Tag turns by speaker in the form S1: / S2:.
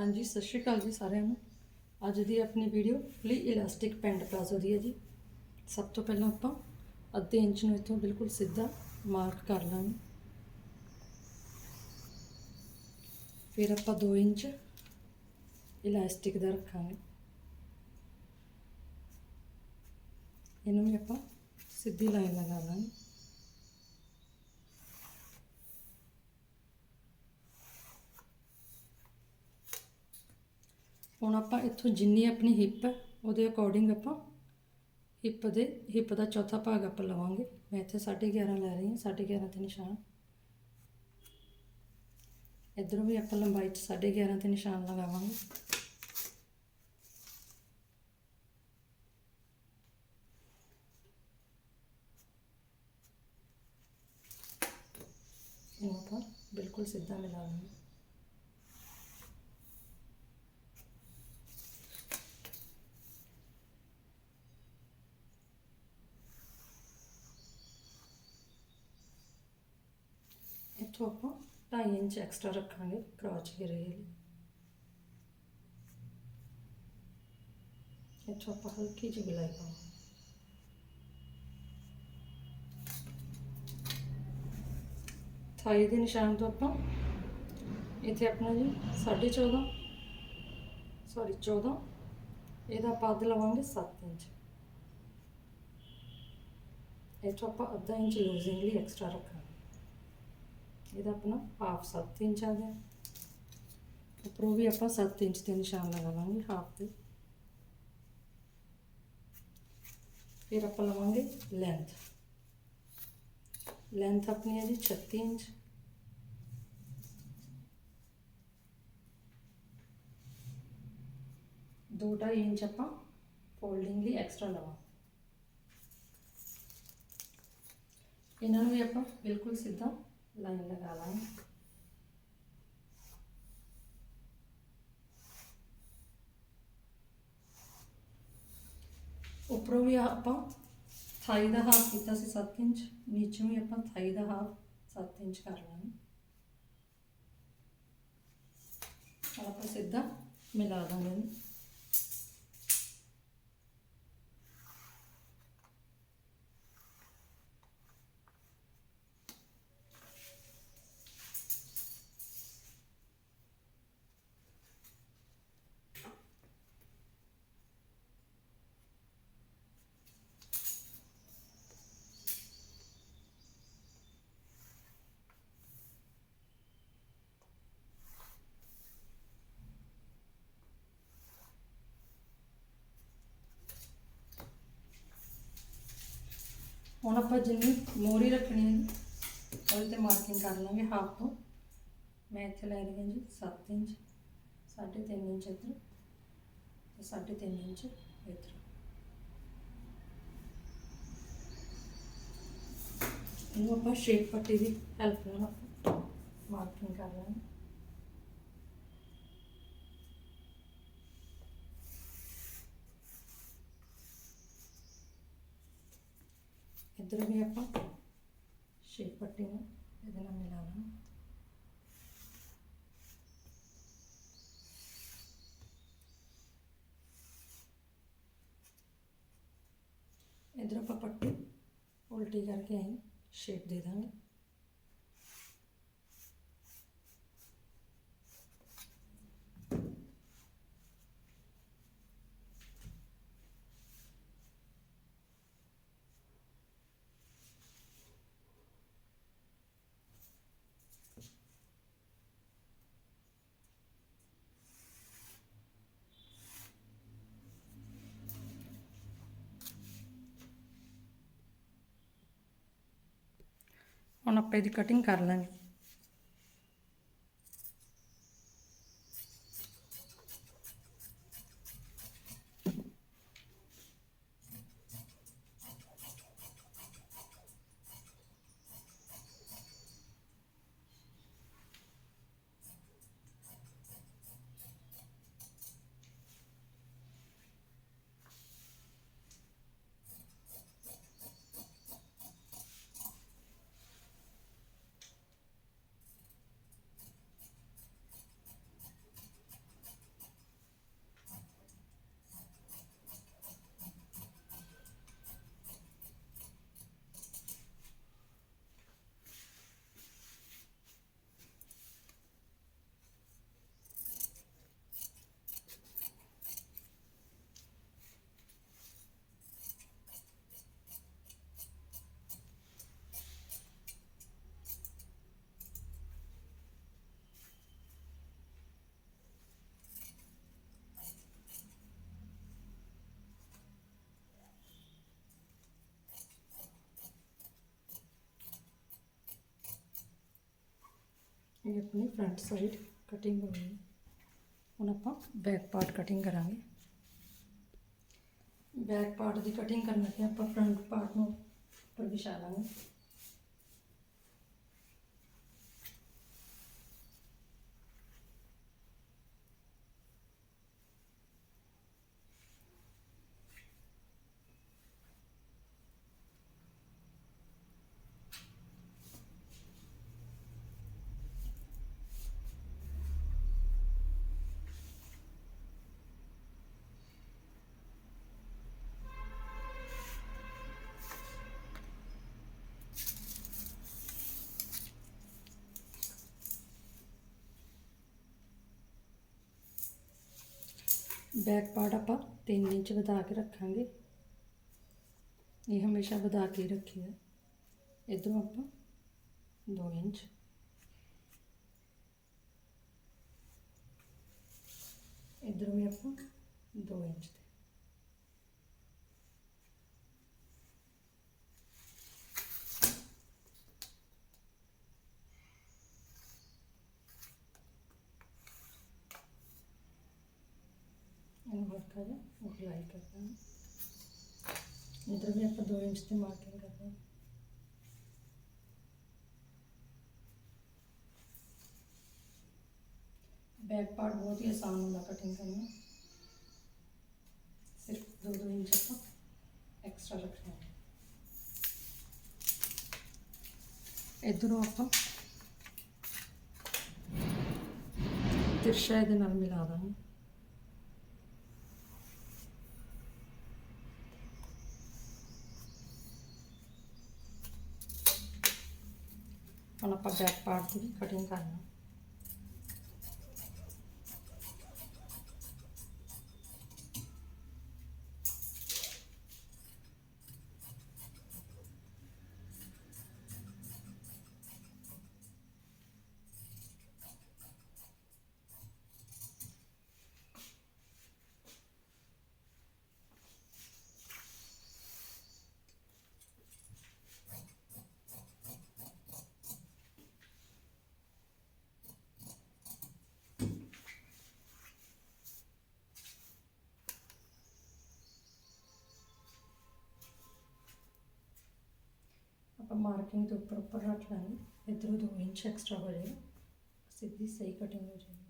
S1: ਹਾਂਜੀ, ਸਤਿ ਸ਼੍ਰੀ ਅਕਾਲ ਜੀ ਸਾਰਿਆਂ ਨੂੰ। ਅੱਜ ਦੀ ਆਪਣੀ video fully elastic pant palazzo ਦੀ ਹੈ ਜੀ। ਸਭ ਤੋਂ ਪਹਿਲਾਂ ਆਪਾਂ ਅੱਧੇ ਇੰਚ ਨੂੰ ਇੱਥੋਂ ਬਿਲਕੁਲ ਸਿੱਧਾ ਮਾਰਕ ਕਰ ਲਾਂਗੇ। ਫਿਰ ਆਪਾਂ 2 ਇੰਚ ਇਲਾਸਟਿਕ ਦਾ ਰੱਖਾਂਗੇ। ਇਹਨੂੰ ਵੀ ਆਪਾਂ ਸਿੱਧੀ ਲਾਈਨ ਲਗਾ ਲਾਂਗੇ। ਹੁਣ ਆਪਾਂ ਇੱਥੋਂ ਜਿੰਨੀ ਆਪਣੀ ਹਿੱਪ ਹੈ, ਉਹਦੇ ਅਕੋਰਡਿੰਗ ਆਪਾਂ ਹਿੱਪ ਦੇ ਹਿੱਪ ਦਾ ਚੌਥਾ ਭਾਗ ਆਪਾਂ ਲਵਾਂਗੇ। ਮੈਂ ਇੱਥੇ 11.5 ਲੈ ਰਹੀ ਹਾਂ 11.5 ਤੇ ਨਿਸ਼ਾਨ। ਇਧਰੋਂ ਵੀ ਆਪਾਂ ਲੰਬਾਈ 'ਚ 11.5 ਤੇ ਨਿਸ਼ਾਨ ਲਗਾਵਾਂਗੇ। ਇਹਨੂੰ ਆਪਾਂ ਬਿਲਕੁਲ ਸਿੱਧਾ ਮਿਲਾ ਲਾਂਗੇ ਇੱਥੋਂ ਆਪਾਂ 2.5 ਇੰਚ ਐਕਸਟਰਾ ਰੱਖਾਂਗੇ ਕ੍ਰੋਚ ਘੇਰੇ ਲਈ ਇੱਥੋਂ ਆਪਾਂ ਹਲਕੀ ਜਿਹੀ ਗੁਲਾਈ ਪਾਵਾਂਗੇ ਥਾਈ ਦੇ ਨਿਸ਼ਾਨ ਤੋਂ ਆਪਾਂ ਇੱਥੇ ਆਪਣਾ ਜੀ 14.5 ਸੌਰੀ 14 ਇਹਦਾ ਪੱਦ ਲਵਾਂਗੇ 7 ਇੰਚ ਇੱਥੋਂ ਆਪਾਂ ਅੱਧਾ ਇੰਚ ਲੂਜ਼ਿੰਗ ਲਈ ਐਕਸਟਰਾ ਰੱਖਾਂਗੇ ਇਹਦਾ ਆਪਣਾ ਹਾਫ 7 ਇੰਚ ਆ ਗਿਆ। ਉੱਪਰੋਂ ਵੀ ਆਪਾਂ 7 ਇੰਚ ਤੇ ਨਿਸ਼ਾਨ ਲਗਾ ਲਾਂਗੇ ਹਾਫ ਤੇ। ਫਿਰ ਆਪਾਂ ਲਵਾਂਗੇ ਲੈਂਥ ਲੈਂਥ ਆਪਣੀ ਹੈ ਜੀ 36 ਇੰਚ। ਦੋ ਢਾਈ ਇੰਚ ਆਪਾਂ ਫੋਲਡਿੰਗ ਲਈ ਐਕਸਟਰਾ ਲਵਾਂ। ਇਹਨਾਂ ਨੂੰ ਵੀ ਆਪਾਂ ਬਿਲਕੁਲ ਸਿੱਧਾ ਲਾਈਨ ਲਗਾ ਲਾਂਗੇ। ਉੱਪਰੋਂ ਵੀ ਆਪਾਂ ਥਾਈ ਦਾ ਹਾਫ ਕੀਤਾ ਸੀ 7 ਇੰਚ, ਨੀਚੋਂ ਵੀ ਆਪਾਂ ਥਾਈ ਦਾ ਹਾਫ 7 ਇੰਚ ਕਰ ਲਾਂਗੇ। ਆਪਾਂ ਸਿੱਧਾ ਮਿਲਾ ਦਾਂਗੇ ਹੁਣ ਆਪਾਂ ਜਿੰਨੀ ਮੋਰੀ ਰੱਖਣੀ ਹੈ, ਉਹਦੇ ਤੇ ਮਾਰਕਿੰਗ ਕਰ ਲਾਂਗੇ ਹਾਫ ਤੋਂ ਮੈਂ ਇੱਥੇ ਲੈ ਰਹੀ ਹਾਂ ਜੀ 7 ਇੰਚ 3.5 ਇੰਚ ਇੱਧਰ ਤੇ 3.5 ਇੰਚ ਇੱਧਰ। ਇਹਨੂੰ ਆਪਾਂ ਸ਼ੇਪ ਪੱਟੀ ਦੀ ਹੈਲਪ ਨਾਲ ਮਾਰਕਿੰਗ ਕਰ ਲਾਂਗੇ। ਇੱਧਰ ਵੀ ਆਪਾਂ ਸ਼ੇਪ ਪੱਟੀ ਨੂੰ ਇਹਦੇ ਨਾਲ ਮਿਲਾ ਲਾਂਗੇ। ਇੱਧਰ ਆਪਾਂ ਪੱਟੀ ਉਲਟੀ ਕਰਕੇ ਅਸੀਂ ਸ਼ੇਪ ਦੇ ਦਾਂਗੇ। ਹੁਣ ਆਪਾਂ ਇਹਦੀ ਕਟਿੰਗ ਕਰ ਲਾਂਗੇ। ਇਹ ਆਪਣੀ ਫਰੰਟ ਸਾਈਡ ਕਟਿੰਗ ਹੋ। ਗਈ ਹੁਣ ਆਪਾਂ ਬੈਕ ਪਾਰਟ ਕਟਿੰਗ ਕਰਾਂਗੇ। ਬੈਕ ਪਾਰਟ ਦੀ ਕਟਿੰਗ ਕਰਨ ਲੱਗੇ ਆਪਾਂ ਫਰੰਟ ਪਾਰਟ ਨੂੰ ਉੱਪਰ ਵਿਛਾ ਲਾਂਗੇ। ਬੈਕ ਪਾਰਟ ਆਪਾਂ 3 ਇੰਚ ਵਧਾ ਕੇ ਰੱਖਾਂਗੇ। ਇਹ ਹਮੇਸ਼ਾ ਵਧਾ ਕੇ ਹੀ ਰੱਖੀਦਾ ਇਧਰੋਂ ਆਪਾਂ 2 ਇੰਚ। ਇਧਰੋਂ ਵੀ ਆਪਾਂ 2 ਇੰਚ ਤੇ ਇਹਨੂੰ ਹਲਕਾ ਜਿਹਾ ਅਪਲਾਈ ਕਰਨਾ ਇਧਰ ਵੀ ਆਪਾਂ 2 ਇੰਚ ਤੇ ਮਾਰਕਿੰਗ ਕਰਦੇ ਹਾਂ ਬੈਕ ਪਾਰਟ ਬਹੁਤ ਹੀ ਆਸਾਨ ਹੁੰਦਾ ਕਟਿੰਗ ਕਰਨਾ ਸਿਰਫ 2-2 ਇੰਚ ਆਪਾਂ ਐਕਸਟਰਾ ਰੱਖਣਾ ਹੈ ਇਧਰੋਂ ਆਪਾਂ ਤਿਰਸ਼ਾ ਇਹਦੇ ਨਾਲ ਮਿਲਾ ਦਾਂਗੇ ਹੁਣ ਆਪਾਂ ਬੈਕ ਪਾਰਟ ਦੀ ਕਟਿੰਗ ਕਰਨਾ। ਆਪਾਂ ਮਾਰਕਿੰਗ ਦੇ ਉੱਪਰ ਉੱਪਰ ਰੱਖ ਲਾਂਗੇ। ਇਧਰੋਂ 2 ਇੰਚ ਐਕਸਟਰਾ ਹੋ ਜਾਏਗਾ। ਸਿੱਧੀ ਸਹੀ ਕਟਿੰਗ ਹੋ ਜਾਏਗੀ।